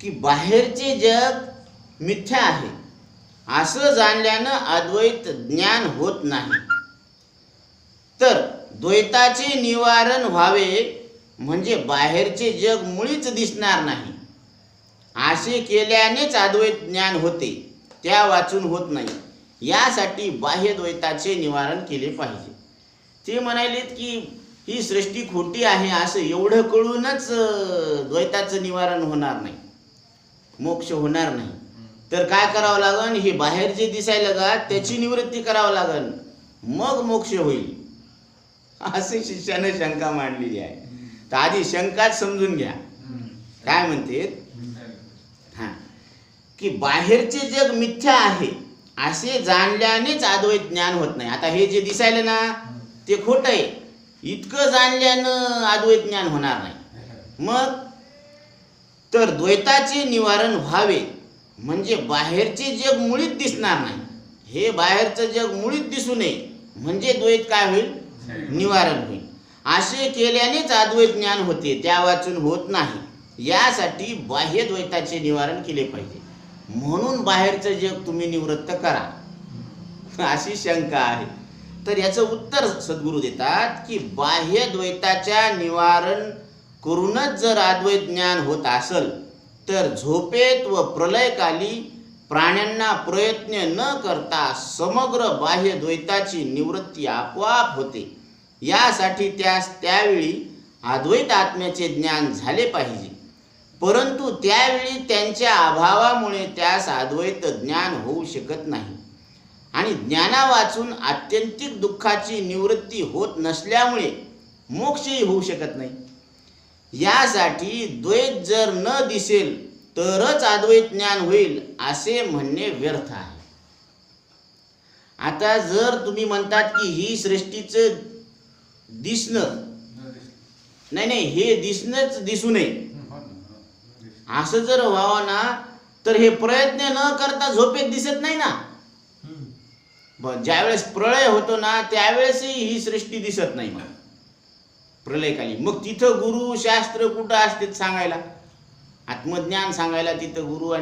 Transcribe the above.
की बाहेरचे जग मिथ्या आहे. असं जाणल्यानं अद्वैत ज्ञान होत नाही. तर द्वैताचे निवारण व्हावे म्हणजे बाहेरचे जग मुळीच दिसणार नाही. असे केल्यानेच अद्वैत ज्ञान होते. त्या वाचून होत नाही. यासाठी बाह्य द्वैताचे निवारण केले पाहिजे. ते म्हणालेत की ही सृष्टी खोटी आहे असं एवढं कळूनच द्वैताचं निवारण होणार नाही. मोक्ष होणार नाही. तर काय करावं लागन? हे बाहेर जे दिसायला का त्याची निवृत्ती करावं लागन. मग मोक्ष होईल. असे शिष्याने शंका मांडलेली आहे. तर आधी शंकाच समजून घ्या. काय म्हणते? हा. की बाहेरचे जग मिथ्या आहे. असे जाणल्यानेच अद्वैत ज्ञान होत नाही. आता हे जे दिसायलं ना ते खोटं आहे. इतकं जाणल्यानं अद्वैत ज्ञान होणार नाही. मग तर द्वैताचे निवारण व्हावे. म्हणजे बाहेरचे जग मुळीच दिसणार नाही. हे बाहेरचं जग मुळीच दिसू नये. म्हणजे द्वैत काय होईल? निवारण होईल. असे केल्यानेच अद्वैत ज्ञान होते त्या वाचून होत नाही. यासाठी बाह्य द्वैताचे निवारण केले पाहिजे. म्हणून बाहेरचं जग तुम्ही निवृत्त करा. अशी शंका आहे. तर याचं उत्तर सद्गुरू देतात की बाह्य द्वैताच्या निवारण करूनच जर अद्वैत ज्ञान होत असल तर झोपेत व प्रलयकाली प्राण्यांना प्रयत्न न करता समग्र बाह्य द्वैताची निवृत्ती आपोआप होते. यासाठी त्यास त्यावेळी अद्वैत आत्म्याचे ज्ञान झाले पाहिजे. परंतु त्यावेळी त्यांच्या अभावामुळे त्यास अद्वैत ज्ञान होऊ शकत नाही. आणि ज्ञाना वाचून आत्यंतिक दुःखाची निवृत्ती होत नसल्यामुळे मोक्षही होऊ शकत नाही. यासाठी द्वैत जर न दिसेल तरच अद्वैत ज्ञान होईल असे म्हणणे व्यर्थ आहे. आता जर तुम्ही म्हणतात की ही सृष्टीचं दिसणं नाही नाही हे दिसणंच दिसू नये. असं जर व्हावं ना तर हे प्रयत्न न करता झोपेत दिसत नाही ना. ज्यावेळेस प्रळय होतो ना त्यावेळेसही ही सृष्टी दिसत नाही मग. प्रलयकाली. मग तिथं गुरु शास्त्र कुठं असते सांगायला? आत्मज्ञान सांगायला तिथं गुरु आणि